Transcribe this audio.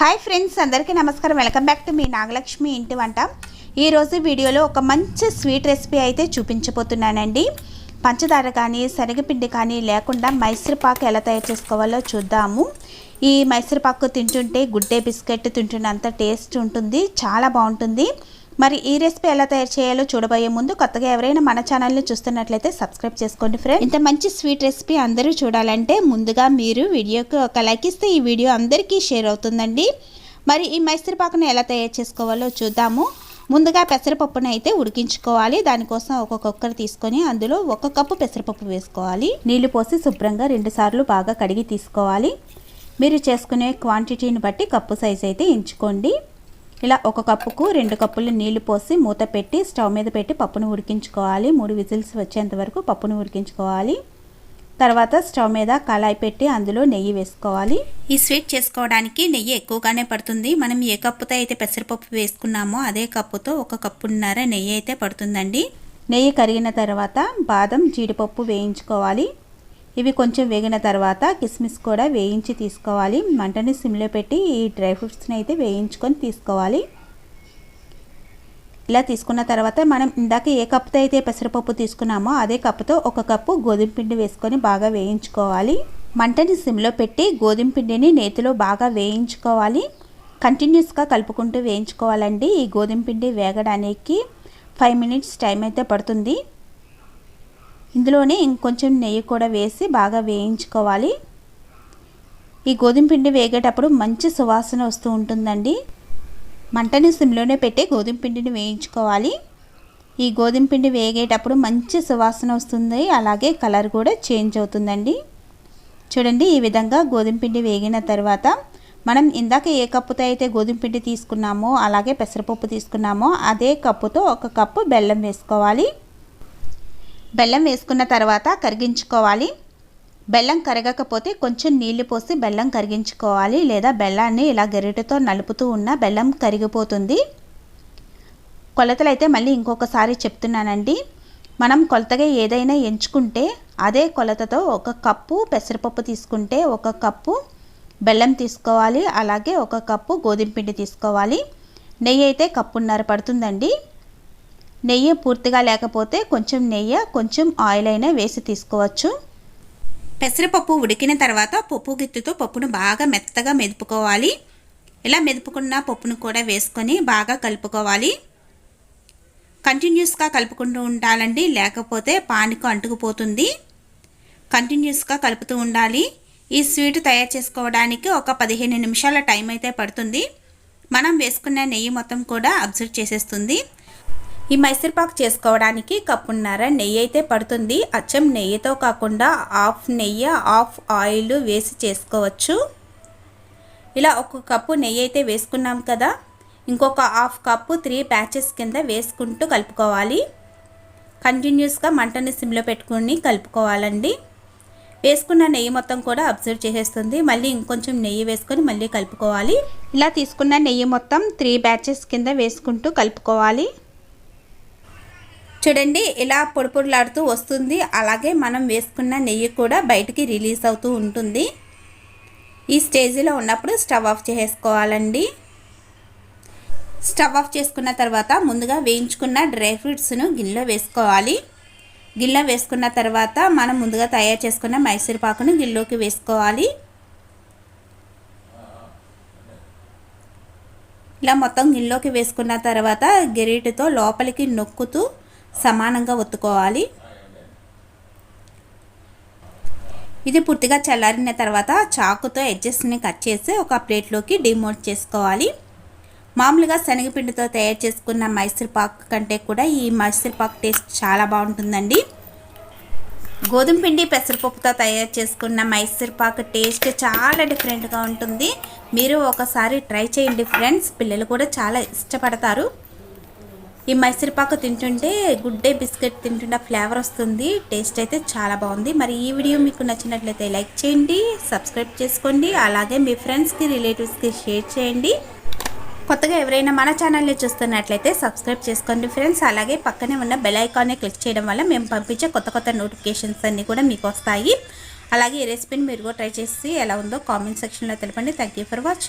Hi friends అందరికీ నమస్కారం. Welcome back to మీ నాగలక్ష్మి ఇంటి వంట. ఈరోజు వీడియోలో ఒక మంచి స్వీట్ రెసిపీ అయితే చూపించబోతున్నానండి. పంచదార కానీ శనగపిండి కానీ లేకుండా మైసూర్ పాకు ఎలా తయారు చేసుకోవాలో చూద్దాము. ఈ మైసూర్ పాకు తింటుంటే గుడ్డే బిస్కెట్ తింటున్నంత టేస్ట్ ఉంటుంది చాలా బాగుంటుంది. మరి ఈ రెసిపీ ఎలా తయారు చేయాలో చూడబోయే ముందు కొత్తగా ఎవరైనా మన ఛానల్ని చూస్తున్నట్లయితే సబ్స్క్రైబ్ చేసుకోండి ఫ్రెండ్ ఇంత మంచి స్వీట్ రెసిపీ అందరూ చూడాలంటే ముందుగా మీరు వీడియోకి ఒక లైక్ ఇస్తే ఈ వీడియో అందరికీ షేర్ అవుతుందండి. మరి ఈ మైసూర్ పాకును ఎలా తయారు చేసుకోవాలో చూద్దాము. ముందుగా పెసరపప్పును అయితే ఉడికించుకోవాలి. దానికోసం ఒక కుక్కర్ తీసుకొని అందులో ఒక కప్పు పెసరపప్పు వేసుకోవాలి. నీళ్ళు పోసి శుభ్రంగా రెండు సార్లు బాగా కడిగి తీసుకోవాలి. మీరు చేసుకునే క్వాంటిటీని బట్టి కప్పు సైజ్ అయితే ఎంచుకోండి. ఇలా ఒక కప్పుకు రెండు కప్పులు నీళ్ళు పోసి మూత పెట్టి స్టవ్ మీద పెట్టి పప్పును ఉడికించుకోవాలి. మూడు విజిల్స్ వచ్చేంత వరకు పప్పును ఉడికించుకోవాలి. తర్వాత స్టవ్ మీద కళాయి పెట్టి అందులో నెయ్యి వేసుకోవాలి. ఈ స్వీట్ చేసుకోవడానికి నెయ్యి ఎక్కువగానే పడుతుంది. మనం ఏ కప్పుతో అయితే పెసరపప్పు వేసుకున్నామో అదే కప్పుతో ఒక కప్పున్నర నెయ్యి అయితే పడుతుందండి. నెయ్యి కరిగిన తర్వాత బాదం జీడిపప్పు వేయించుకోవాలి. ఇవి కొంచెం వేగిన తర్వాత కిస్మిస్ కూడా వేయించి తీసుకోవాలి. మంటని సిమ్లో పెట్టి ఈ డ్రై ఫ్రూట్స్ని అయితే వేయించుకొని తీసుకోవాలి. ఇలా తీసుకున్న తర్వాత మనం ఇందాక ఏ కప్పుతో అయితే పెసరపప్పు తీసుకున్నామో అదే కప్పుతో ఒక కప్పు గోధుమ పిండి వేసుకొని బాగా వేయించుకోవాలి. మంటని సిమ్లో పెట్టి గోధుమ పిండిని నేతిలో బాగా వేయించుకోవాలి. కంటిన్యూస్గా కలుపుకుంటూ వేయించుకోవాలండి. ఈ గోధుమ పిండి వేగడానికి ఫైవ్ మినిట్స్ టైం అయితే పడుతుంది. ఇందులోనే ఇంకొంచెం నెయ్యి కూడా వేసి బాగా వేయించుకోవాలి. ఈ గోధుమ పిండి వేగేటప్పుడు మంచి సువాసన వస్తూ ఉంటుందండి. మంటని సిమ్లోనే పెట్టి గోధుమ పిండిని వేయించుకోవాలి. ఈ గోధుమ పిండి వేగేటప్పుడు మంచి సువాసన వస్తుంది. అలాగే కలర్ కూడా చేంజ్ అవుతుందండి. చూడండి ఈ విధంగా గోధుమ పిండి వేగిన తర్వాత మనం ఇందాక ఏ కప్పుతో అయితే గోధుమ పిండి తీసుకున్నామో అలాగే పెసరపప్పు తీసుకున్నామో అదే కప్పుతో ఒక కప్పు బెల్లం వేసుకోవాలి. బెల్లం వేసుకున్న తర్వాత కరిగించుకోవాలి. బెల్లం కరగకపోతే కొంచెం నీళ్ళు పోసి బెల్లం కరిగించుకోవాలి లేదా బెల్లాన్ని ఇలా గరిటెతో నలుపుతూ ఉన్న బెల్లం కరిగిపోతుంది. కొలతలు అయితే మళ్ళీ ఇంకొకసారి చెప్తున్నానండి. మనం కొలతగా ఏదైనా ఎంచుకుంటే అదే కొలతతో ఒక కప్పు పెసరపప్పు తీసుకుంటే ఒక కప్పు బెల్లం తీసుకోవాలి. అలాగే ఒక కప్పు గోధుమ పిండి తీసుకోవాలి. నెయ్యి అయితే కప్పున్నర పడుతుందండి. నెయ్యి పూర్తిగా లేకపోతే కొంచెం నెయ్యి కొంచెం ఆయిల్ అయినా వేసి తీసుకోవచ్చు. పెసరపప్పు ఉడికిన తర్వాత పప్పు గిత్తుతో పప్పును బాగా మెత్తగా మెదుపుకోవాలి. ఇలా మెదుపుకున్న పప్పును కూడా వేసుకొని బాగా కలుపుకోవాలి. కంటిన్యూస్గా కలుపుకుంటూ ఉండాలండి లేకపోతే పానికి అంటుకుపోతుంది. కంటిన్యూస్గా కలుపుతూ ఉండాలి. ఈ స్వీట్ తయారు చేసుకోవడానికి ఒక పదిహేను నిమిషాల టైం అయితే పడుతుంది. మనం వేసుకున్న నెయ్యి మొత్తం కూడా అబ్జర్వ్ చేసేస్తుంది. ఈ మైసూర్పాకు చేసుకోవడానికి కప్పున్నర నెయ్యి అయితే పడుతుంది. అచ్చం నెయ్యితో కాకుండా హాఫ్ నెయ్యి హాఫ్ ఆయిల్ వేసి చేసుకోవచ్చు. ఇలా ఒక కప్పు నెయ్యి అయితే వేసుకున్నాం కదా. ఇంకొక హాఫ్ కప్పు త్రీ బ్యాచెస్ కింద వేసుకుంటూ కలుపుకోవాలి. కంటిన్యూస్గా మంటని సిమ్లో పెట్టుకుని కలుపుకోవాలండి. వేసుకున్న నెయ్యి మొత్తం కూడా అబ్జర్వ్ చేసేస్తుంది. మళ్ళీ ఇంకొంచెం నెయ్యి వేసుకొని మళ్ళీ కలుపుకోవాలి. ఇలా తీసుకున్న నెయ్యి మొత్తం త్రీ బ్యాచెస్ కింద వేసుకుంటూ కలుపుకోవాలి. చూడండి ఇలా పొడి పొడిలాడుతూ వస్తుంది. అలాగే మనం వేసుకున్న నెయ్యి కూడా బయటికి రిలీజ్ అవుతూ ఉంటుంది. ఈ స్టేజ్లో ఉన్నప్పుడు స్టవ్ ఆఫ్ చేసుకోవాలండి. స్టవ్ ఆఫ్ చేసుకున్న తర్వాత ముందుగా వేయించుకున్న డ్రై ఫ్రూట్స్ను గిన్నెలో వేసుకోవాలి. గిన్నెలో వేసుకున్న తర్వాత మనం ముందుగా తయారు చేసుకున్న మైసూర్ పాకును గిన్నెలోకి వేసుకోవాలి. ఇలా మొత్తం గిన్నెలోకి వేసుకున్న తర్వాత గెరిటితో లోపలికి నొక్కుతూ సమానంగా ఒత్తుకోవాలి. ఇది పూర్తిగా చల్లారిన తర్వాత చాకుతో ఎడ్జెస్ని కట్ చేసి ఒక ప్లేట్లోకి డిమోట్ చేసుకోవాలి. మామూలుగా శనగపిండితో తయారు చేసుకున్న మైసూర్ పాక్ కంటే కూడా ఈ మైసూర్ పాక్ టేస్ట్ చాలా బాగుంటుందండి. గోధుమ పిండి పెసరపప్పుతో తయారు చేసుకున్న మైసూర్ పాక్ టేస్ట్ చాలా డిఫరెంట్గా ఉంటుంది. మీరు ఒకసారి ట్రై చేయండి ఫ్రెండ్స్. పిల్లలు కూడా చాలా ఇష్టపడతారు. ఈ మైసూర్పాకు తింటుంటే గుడ్ డే బిస్కెట్ తింటుంటే ఫ్లేవర్ వస్తుంది. టేస్ట్ అయితే చాలా బాగుంది. మరి ఈ వీడియో మీకు నచ్చినట్లయితే లైక్ చేయండి సబ్స్క్రైబ్ చేసుకోండి అలాగే మీ ఫ్రెండ్స్కి రిలేటివ్స్కి షేర్ చేయండి. కొత్తగా ఎవరైనా మన ఛానల్ని చూస్తున్నట్లయితే సబ్స్క్రైబ్ చేసుకోండి ఫ్రెండ్స్. అలాగే పక్కనే ఉన్న బెల్ ఐకాన్ని క్లిక్ చేయడం వల్ల మేము పంపించే కొత్త కొత్త నోటిఫికేషన్స్ అన్నీ కూడా మీకు వస్తాయి. అలాగే ఈ రెసిపీని మీరు కూడా ట్రై చేసి ఎలా ఉందో కామెంట్ సెక్షన్లో తెలపండి. Thank for watching